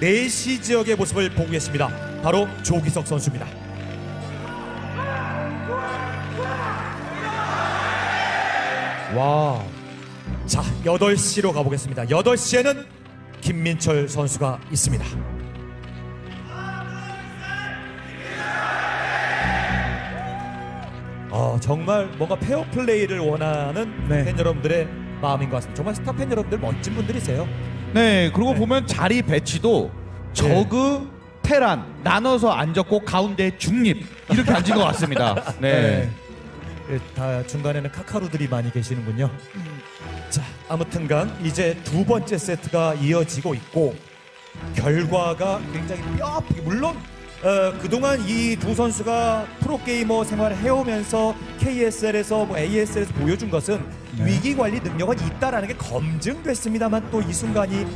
4시 지역의 모습을 보고 계십니다. 바로 조기석 선수입니다. 와. 자, 8시로 가보겠습니다. 8시에는 김민철 선수가 있습니다. 어, 정말 뭔가 페어 플레이를 원하는 네. 팬 여러분들의 마음인 것 같습니다. 정말 스타 팬 여러분들 멋진 분들이세요. 네, 그리고 네. 보면 자리 배치도 저그, 테란 나눠서 앉았고 가운데 중립 이렇게 앉은 것 같습니다. 네. 예, 다 중간에는 카카루들이 많이 계시는군요. 자, 아무튼간 이제 두 번째 세트가 이어지고 있고 결과가 굉장히 뼈 아프게 물론 어, 그동안 이 두 선수가 프로게이머 생활을 해오면서 KSL에서 뭐 ASL에서 보여준 것은 위기 관리 능력은 있다라는 게 검증됐습니다만 또 이 순간이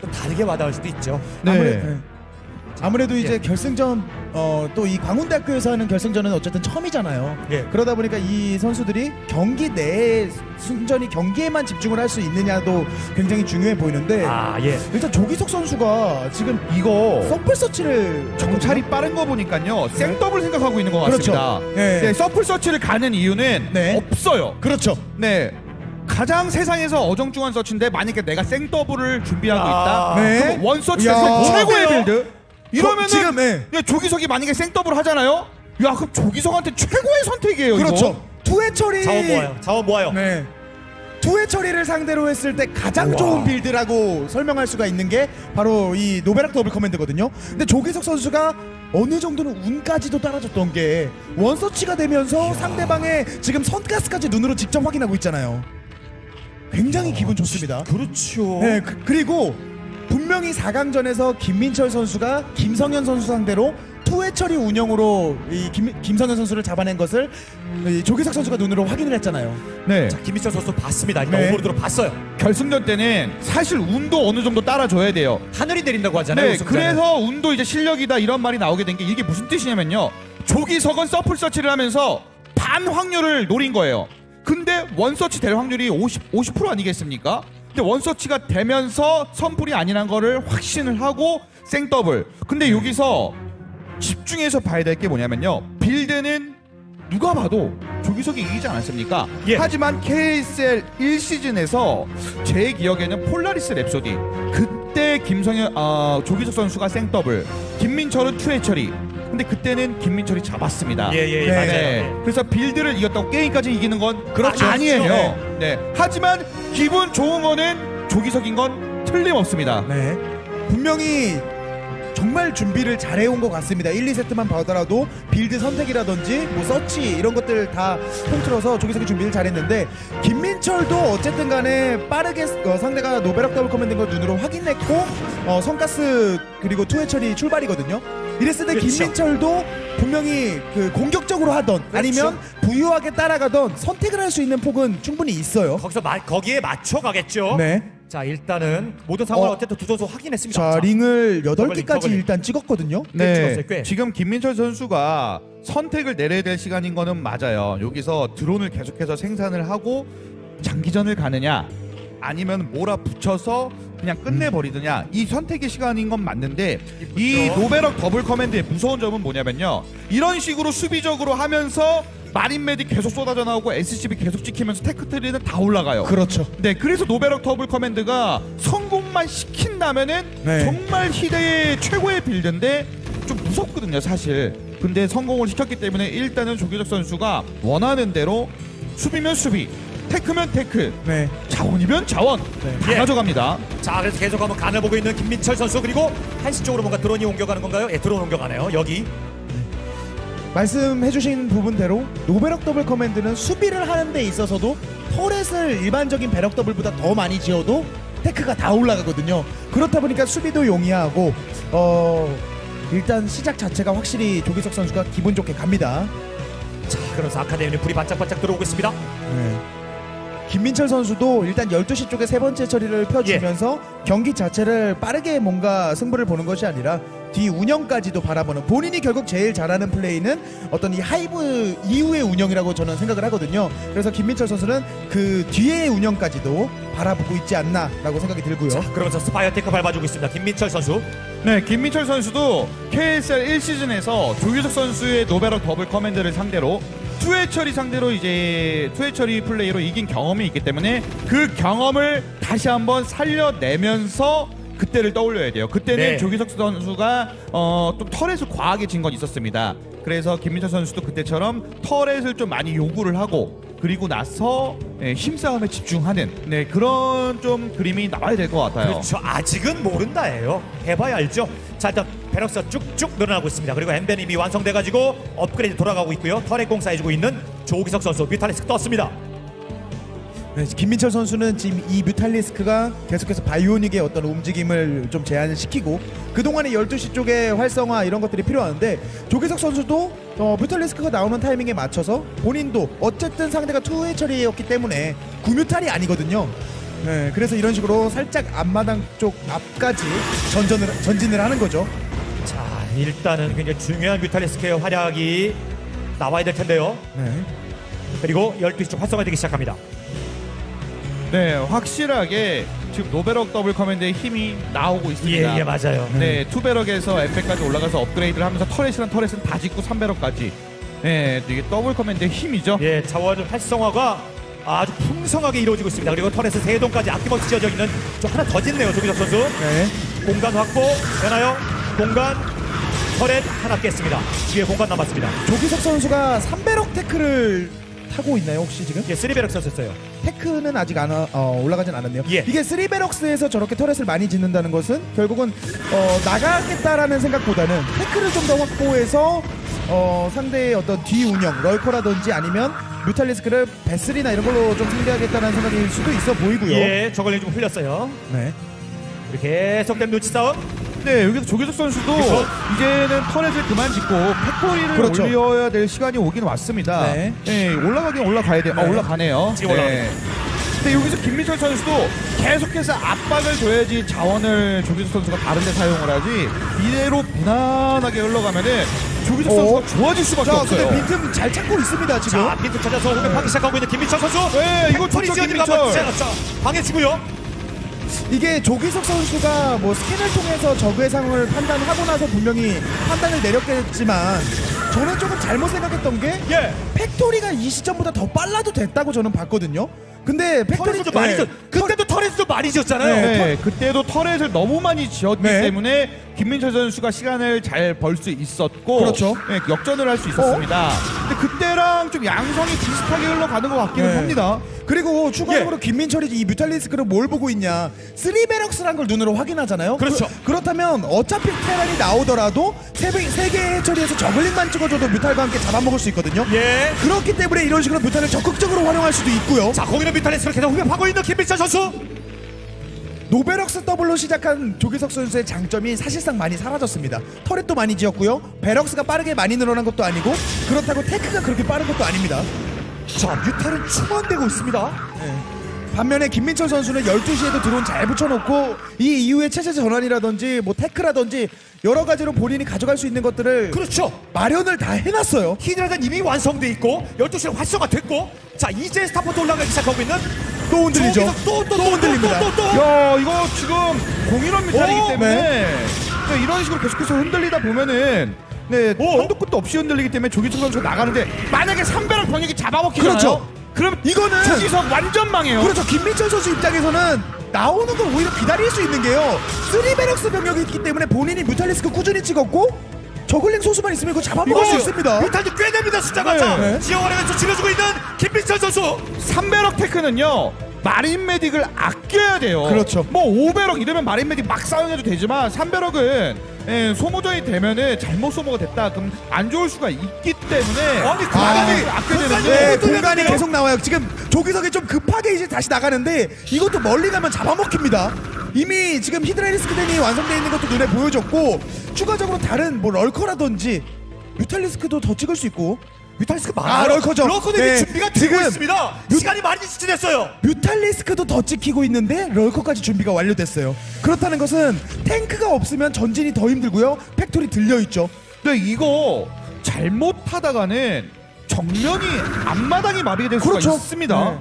또 다르게 와닿을 수도 있죠. 네. 아무래도, 네. 아무래도 이제 예. 결승전 어, 또 이 광운대학교에서 하는 결승전은 어쨌든 처음이잖아요. 예. 그러다 보니까 이 선수들이 경기 내에 순전히 경기에만 집중을 할 수 있느냐도 굉장히 중요해 보이는데 아, 예. 일단 조기석 선수가 지금 이거 서플 서치를 정찰이 빠른 거 보니까요 생더블 생각하고 있는 것 같습니다. 그렇죠. 네. 네, 서플 서치를 가는 이유는 네. 없어요. 그렇죠. 네. 가장 세상에서 어정쩡한 서치인데 만약에 내가 생더블을 준비하고 아, 있다. 네. 그럼 원 서치에서 야. 최고의? 빌드. 이러면은 지금, 네. 야, 조기석이 만약에 생더블 하잖아요. 야 그럼 조기석한테 최고의 선택이에요. 그렇죠. 투회 처리 자원 모아요. 자원 모아요. 네. 투회 처리를 상대로 했을 때 가장 우와. 좋은 빌드라고 설명할 수가 있는 게 바로 이 노베락 더블 커맨드거든요. 근데 조기석 선수가 어느 정도는 운까지도 따라줬던 게 원서치가 되면서 상대방의 지금 선가스까지 눈으로 직접 확인하고 있잖아요. 굉장히 기분 좋습니다. 그렇죠. 네, 그, 리고 분명히 4강전에서 김민철 선수가 김성현 선수 상대로 투회 처리 운영으로 이 김, 김성현 선수를 잡아낸 것을 이 조기석 선수가 눈으로 확인을 했잖아요. 네. 자, 김민철 선수 봤습니다. 일단 네. 오버로드로 봤어요. 결승전 때는 사실 운도 어느 정도 따라줘야 돼요. 하늘이 내린다고 하잖아요. 네. 그래서 운도 이제 실력이다 이런 말이 나오게 된 게 이게 무슨 뜻이냐면요. 조기석은 서플 서치를 하면서 반 확률을 노린 거예요. 근데 원 서치 될 확률이 50, 50% 아니겠습니까? 근데 원서치가 되면서 선불이 아니란 거를 확신을 하고 생더블. 근데 여기서 집중해서 봐야 될 게 뭐냐면요. 빌드는 누가 봐도 조기석이 이기지 않았습니까? 예. 하지만 KSL 1시즌에서 제 기억에는 폴라리스 랩소디 그때 김성현 아 조기석 선수가 생더블 김민철은 투회 처리 근데 그때는 김민철이 잡았습니다. 예, 예, 예, 네. 맞아요. 네. 네. 그래서 빌드를 이겼다고 게임까지 이기는 건 그렇죠. 아 니에요. 네. 네. 하지만 기분 좋은 거는 조기석인 건 틀림없습니다. 네. 분명히 정말 준비를 잘해온 것 같습니다. 1, 2세트만 봐더라도 빌드 선택이라든지 뭐 서치 이런 것들 다 통틀어서 조기석이 준비를 잘했는데 김민철도 어쨌든 간에 빠르게 어, 상대가 노베락 더블 커맨드인 걸 눈으로 확인했고 어, 성가스 그리고 투회 처리 출발이거든요. 이랬을 때 그렇죠. 김민철도 분명히 그 공격적으로 하던 아니면 부유하게 따라가던 선택을 할 수 있는 폭은 충분히 있어요. 거기서 마, 거기에 맞춰 가겠죠. 네. 자, 일단은 모든 상황을 어. 어. 쨌든두 선수 확인했습니다. 자, 링을 8개까지 저글링. 일단 찍었거든요. 꽤 찍었어요, 꽤. 네. 지금 김민철 선수가 선택을 내려야 될 시간인 거는 맞아요. 여기서 드론을 계속해서 생산을 하고 장기전을 가느냐 아니면 몰아붙여서 그냥 끝내버리느냐 이 선택의 시간인 건 맞는데 이. 노베럭 더블 커맨드의 무서운 점은 뭐냐면요. 이런 식으로 수비적으로 하면서 마린 메딕 계속 쏟아져 나오고 SCB 계속 찍히면서 테크트리는 다 올라가요. 그렇죠. 네, 그래서 노베럭 더블 커맨드가 성공만 시킨다면은 네. 정말 희대의 최고의 빌드인데 좀 무섭거든요, 사실. 근데 성공을 시켰기 때문에 일단은 조규석 선수가 원하는 대로 수비면 수비, 테크면 테크, 네. 자원이면 자원 네. 다 예. 가져갑니다. 자, 그래서 계속 한번 간을 보고 있는 김민철 선수 그리고 한시 쪽으로 뭔가 드론이 옮겨가는 건가요? 예, 드론 옮겨가네요. 여기. 말씀해주신 부분대로 노베럭 더블 커맨드는 수비를 하는 데 있어서도 터렛을 일반적인 배럭 더블보다 더 많이 지어도 테크가 다 올라가거든요. 그렇다 보니까 수비도 용이하고 어 일단 시작 자체가 확실히 조기석 선수가 기분 좋게 갑니다. 자, 그러면서 아카데미는 불이 반짝반짝 들어오고 있습니다. 네. 김민철 선수도 일단 12시 쪽에 세 번째 처리를 펴주면서 경기 자체를 빠르게 뭔가 승부를 보는 것이 아니라 뒤 운영까지도 바라보는 본인이 결국 제일 잘하는 플레이는 어떤 이 하이브 이후의 운영이라고 저는 생각을 하거든요. 그래서 김민철 선수는 그 뒤의 운영까지도 바라보고 있지 않나라고 생각이 들고요. 자, 그러면서 스파이어테크 밟아주고 있습니다. 김민철 선수. 네, 김민철 선수도 KSL 1시즌에서 조규석 선수의 노베럭 더블 커맨드를 상대로 투해처리 상대로 이제 투해처리 플레이로 이긴 경험이 있기 때문에 그 경험을 다시 한번 살려내면서 그때를 떠올려야 돼요. 그때는 네. 조규석 선수가 어, 좀 터렛을 과하게 진 건 있었습니다. 그래서 김민철 선수도 그때처럼 터렛을 좀 많이 요구를 하고 그리고 나서 예, 힘싸움에 집중하는 네, 그런 좀 그림이 나와야 될 것 같아요. 그렇죠. 아직은 모른다예요. 해봐야 알죠. 자, 일단 베럭스가 쭉쭉 늘어나고 있습니다. 그리고 엠벤 이미 완성돼가지고 업그레이드 돌아가고 있고요. 터렛 공사해주고 있는 조기석 선수 뮤탈리스크 떴습니다. 네, 김민철 선수는 지금 이 뮤탈리스크가 계속해서 바이오닉의 어떤 움직임을 좀 제한을 시키고 그동안에 12시 쪽의 활성화 이런 것들이 필요한데 조기석 선수도 어, 뮤탈리스크가 나오는 타이밍에 맞춰서 본인도 어쨌든 상대가 투회 처리였기 때문에 구뮤탈이 아니거든요. 네, 그래서 이런 식으로 살짝 앞마당 쪽 앞까지 전전을 전진을 하는 거죠. 자, 일단은 굉장히 중요한 뮤탈리스크의 활약이 나와야 될 텐데요. 네. 그리고 12시 쪽 활성화되기 시작합니다. 네, 확실하게 지금 노베럭 더블 커맨드의 힘이 나오고 있습니다. 예, 예, 맞아요. 네, 투베럭에서 엠팩까지 올라가서 업그레이드를 하면서 터렛이랑 터렛은 다 짓고 3베럭까지. 네, 이게 더블 커맨드의 힘이죠. 예, 자원 활성화가 아주 풍성하게 이루어지고 있습니다. 그리고 터렛은 세 동까지 아낌없이 지어져 있는 좀 하나 더 짓네요, 조기석 선수. 네. 공간 확보 되나요? 공간 터렛 하나 깼습니다. 뒤에 공간 남았습니다. 조기석 선수가 3배럭 태클을 타고 있나요 혹시 지금? 예, 쓰리베럭 썼었어요. 테크는 아직 안 와- 어, 올라가진 않았네요. 예. 이게 쓰리베럭스에서 저렇게 터렛을 많이 짓는다는 것은 결국은 어, 나가겠다라는 생각보다는 테크를 좀 더 확보해서 어, 상대의 어떤 뒤 운영, 럴커라든지 아니면 뮤탈리스크를 베슬이나 이런 걸로 좀 상대하겠다는 생각일 수도 있어 보이고요. 예, 저걸 좀 흘렸어요. 네. 이렇게 계속된 눈치 싸움. 네, 여기서 조규석 선수도 그렇죠. 이제는 터렛을 그만 짓고 팩토리를 그렇죠. 올려야 될 시간이 오긴 왔습니다. 네. 네, 올라가긴 올라가야 돼요. 아, 네. 올라가네요. 지금 올라가네요. 근데 여기서 김민철 선수도 계속해서 압박을 줘야지 자원을 조규석 선수가 다른 데 사용을 하지 이대로 무난하게 흘러가면은 조규석 어? 선수가 좋아질 수밖에 자, 없어요. 근데 빈틈 잘 찾고 있습니다 지금. 자, 빈트 찾아서 공격하기 시작하고 있는 김민철 선수. 네, 이거 좋죠, 지어지는 거. 한번 자, 방해치고요. 이게 조기석 선수가 뭐 스캔을 통해서 적의 상황을 판단하고 나서 분명히 판단을 내렸겠지만 저는 조금 잘못 생각했던 게 예. 팩토리가 이 시점보다 더 빨라도 됐다고 저는 봤거든요. 근데 팩토리 터렛도 많이 지었. 그때도 터렛도 많이 지었잖아요. 네, 그때도 터렛을 너무 많이 지었기 네. 때문에 김민철 선수가 시간을 잘 벌 수 있었고 그렇죠. 네, 역전을 할 수 있었습니다. 근데 그때랑 좀 양성이 비슷하게 흘러가는 것 같기는 네. 합니다. 그리고 예. 추가적으로 김민철이 이 뮤탈리스크를 뭘 보고 있냐 쓰리베럭스란 걸 눈으로 확인하잖아요 그렇죠. 그, 렇다면 어차피 테란이 나오더라도 세개 처리해서 저글링만 찍어줘도 뮤탈과 함께 잡아먹을 수 있거든요 예. 그렇기 때문에 이런 식으로 뮤탈을 적극적으로 활용할 수도 있고요 자, 거기는 뮤탈리스크를 계속 후벼파고 있는 김민철 선수. 노베럭스 더블로 시작한 조기석 선수의 장점이 사실상 많이 사라졌습니다. 터렛도 많이 지었고요. 베럭스가 빠르게 많이 늘어난 것도 아니고 그렇다고 테크가 그렇게 빠른 것도 아닙니다. 자, 뮤탈은 충원되고 있습니다. 반면에 김민철 선수는 12시에도 드론 잘 붙여놓고 이 이후에 체제 전환이라든지 뭐 테크라든지 여러 가지로 본인이 가져갈 수 있는 것들을 그렇죠. 마련을 다 해놨어요. 히드라는 이미 완성돼 있고 12시에 활성화 됐고 자 이제 스타포트 올라가기 시작하고 있는 또 흔들리죠. 또, 또, 또 흔들립니다. 또, 또, 또, 또. 야, 이거 지금 공인원 미탈이기 오, 때문에 네. 네, 이런 식으로 계속해서 흔들리다 보면은 네, 오. 한도 끝도 없이 흔들리기 때문에 조기석 선수가 나가는데 만약에 3배랑 병력이 잡아먹히잖아요. 그렇죠. 그럼 이거는 조기석 완전 망해요. 그렇죠. 김민철 선수 입장에서는 나오는 걸 오히려 기다릴 수 있는 게요. 쓰리베럭스 병력이 있기 때문에 본인이 뮤탈리스크 꾸준히 찍었고 저글링 소수만 있으면 이거 잡아먹을 수 있습니다. 뮤탈도 꽤 됩니다 숫자가 네. 자 네. 지어가면서 지려주고 있는 김민철 선수 3배럭 테크는요 마린 메딕을 아껴야 돼요 그렇죠. 뭐 5배럭 이러면 마린 메딕 막 사용해도 되지만 3배럭은 예, 소모전이 되면은 잘못 소모가 됐다 그럼 안 좋을 수가 있기 때문에 아니, 아, 공간이- 아껴야 공간이 되는데 네, 또 공간이? 계속 나와요. 지금 조기석이 좀 급하게 이제 다시 나가는데 이것도 멀리 가면 잡아먹힙니다. 이미 지금 히드라리스크 덴이 완성되어 있는 것도 눈에 보여졌고 추가적으로 다른 뭐 럴커라든지 뮤탈리스크도 더 찍을 수 있고 뮤탈리스크 많아요. 아, 럴커죠. 럴커도 네. 이미 준비가 되고 지금 있습니다. 시간이 많이 지체됐어요. 뮤탈리스크도 더 찍히고 있는데 럴커까지 준비가 완료됐어요. 그렇다는 것은 탱크가 없으면 전진이 더 힘들고요. 팩토리 들려 있죠. 근데 이거 잘못하다가는 정면이 앞마당이 마비가 될 수가 그렇죠. 있습니다. 네.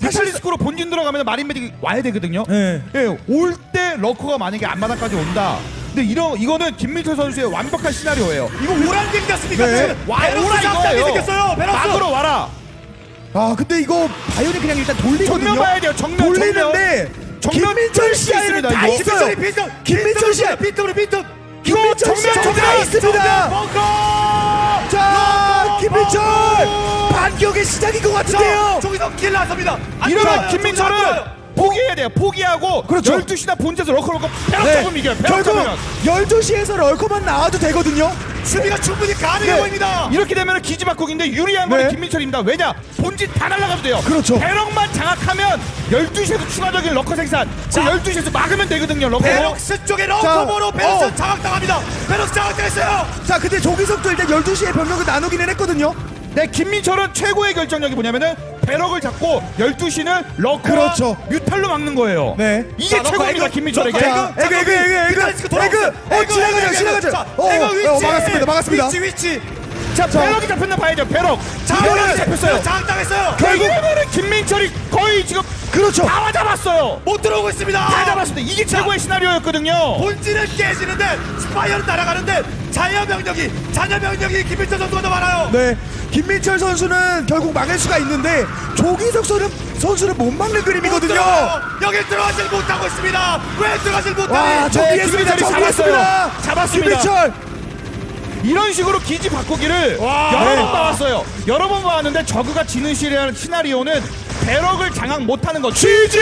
사실리스크로 본진 들어가면 마린 메딕이 와야 되거든요. 네. 예, 올 때 러커가 만약에 앞마당까지 온다. 근데 이런 이거는 김민철 선수의 완벽한 시나리오예요. 이거 오란갱 같습니까? 네. 지금 와라 베러스 장단이 이거예요. 생겼어요. 베러스. 막으로 와라. 아 근데 이거 바이온이 그냥 일단 돌리거든요. 정면 봐야 돼요. 정면 돌리는데 정면 김민철 씨에는 있습니다, 다 이거. 있어요. 김민철이 빈터. 김민철 씨 빈터로 빈터. 김민철 씨 정면, 정면 정면, 있습니다. 벙커. 자 김민철 반격의 시작인 것 같은데요. 저기서 길 나섭니다. 안 이러면. 김민철은. 포기해야 돼요. 포기하고 그렇죠. 12시나 본체에서 러커 러커 배럭 네. 잡으면 이겨요. 결국 잡으면. 12시에서 럴커만 나와도 되거든요. 수비가 충분히 가능해 네. 보입니다. 이렇게 되면 기지 바꾸기인데 유리한 건 네. 김민철입니다. 왜냐? 본진 다 날아가도 돼요. 그렇죠. 배럭만 장악하면 12시에서 추가적인 러커 생산. 자, 12시에서 막으면 되거든요. 러커. 베럭스 쪽에 자, 러커버로 베럭스 어. 장악당합니다. 베럭스 장악당했어요. 자 근데 조기석도 일단 12시에 병력을 나누기는 했거든요. 네, 김민철은 최고의 결정력이 뭐냐면은 배럭을 잡고 12시는 러커와 그렇죠. 뮤탈로 막는 거예요. 네. 이게 자, 최고입니다. 김민철에게. 자, 에그 에그 에그 에그 돌아왔어요. 어 에그, 지나가죠 에그, 지나가죠. 자, 어, 에그 어, 위치. 어, 막았습니다 막았습니다. 위치 위치. 자, 배럭이 잡혔나 봐야죠. 배럭. 자, 배럭이 잡혔어요. 장악당했어요. 결국에는 김민철이 거의 지금 그렇죠. 다 잡았어요. 못 들어오고 있습니다. 다 잡았습니다. 이게 최고의 시나리오였거든요. 본질은 깨지는데 스파이어는 날아가는데 자녀 병력이 자녀 병력이 김민철 선수가 더 많아요. 네. 김민철 선수는 결국 막을 수가 있는데 조기석 선수는 선수는 못 막는 못 그림이거든요. 여기 들어가질 못하고 있습니다. 왜 들어가질 와 못하니? 정리했습니다. 김민철이 정리했습니다. 잡았습니다. 김민철. 이런 식으로 기지 바꾸기를 와. 여러 네. 번 봐왔어요. 여러 번 봐왔는데 저그가 지는 시리- 시나리오는 배럭을 장악 못하는 거. GG!